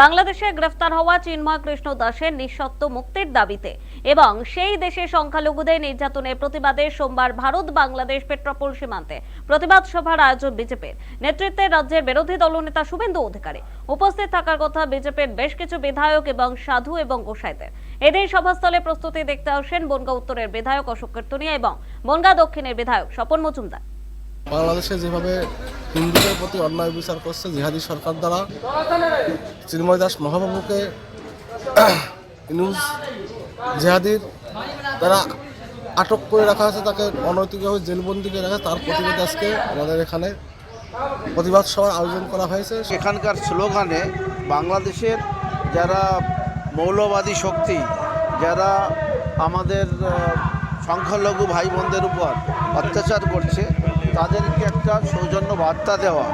বাংলাদেশে গ্রেফতার হওয়া চিন্ময় কৃষ্ণ দাসের নিঃসত্ব মুক্তির দাবিতে এবং সেই দেশে সংখ্যালঘুদের নির্যাতনের প্রতিবাদে সোমবার ভারত বাংলাদেশ পেট্রাপোল সীমান্তে প্রতিবাদ সভার আয়োজন বিজেপির নেতৃত্বে রাজ্যের বিরোধী দলনেতা শুভেন্দু অধিকারী। উপস্থিত থাকার কথা বিজেপির বেশ কিছু বিধায়ক এবং সাধু এবং গোসাইদের। এদিন সভাস্থলে প্রস্তুতি দেখতে আসেন বনগাঁ উত্তরের বিধায়ক অশোক কীর্তনিয়া এবং বনগাঁ দক্ষিণের বিধায়ক স্বপন মজুমদার। বাংলাদেশে যেভাবে হিন্দুদের প্রতি অন্যায় বিচার করছে, জিহাদি সরকার দ্বারা চিন্ময় দাস মহাবাবুকে নিউজ জেহাদির দ্বারা আটক করে রাখা হয়েছে, তাকে অনৈতিকভাবে জেলবন্দি করে রাখা তার প্রতিবাদ আজকে আমাদের এখানে প্রতিবাদ সভার আয়োজন করা হয়েছে। সেখানকার স্লোগানে বাংলাদেশের যারা মৌলবাদী শক্তি, যারা আমাদের সংখ্যালঘু ভাই বোনদের উপর অত্যাচার করছে তাদেরকে একটা সৌজন্য বার্তা দেওয়া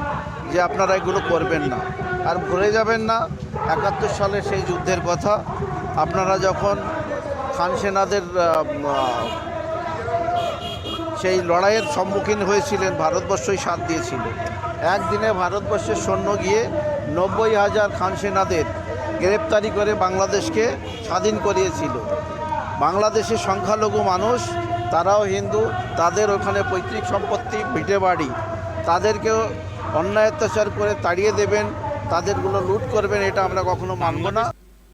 যে আপনারা এগুলো করবেন না। আর ভুলে যাবেন না, একাত্তর সালে সেই যুদ্ধের কথা। আপনারা যখন খান সেনাদের সেই লড়াইয়ের সম্মুখীন হয়েছিলেন, ভারতবর্ষই সাথ দিয়েছিল। একদিনে ভারতবর্ষের সৈন্য গিয়ে নব্বই হাজার খান সেনাদের গ্রেপ্তারি করে বাংলাদেশকে স্বাধীন করিয়েছিল। বাংলাদেশের সংখ্যালঘু মানুষ, তারাও হিন্দু, তাদের ওখানে পৈতৃক সম্পত্তি, ভিটে বাড়ি। তাদেরকেও অন্যায় অত্যাচার করে তাড়িয়ে দেবেন, তাদেরগুলো লুট করবেন, এটা আমরা কখনো মানব না।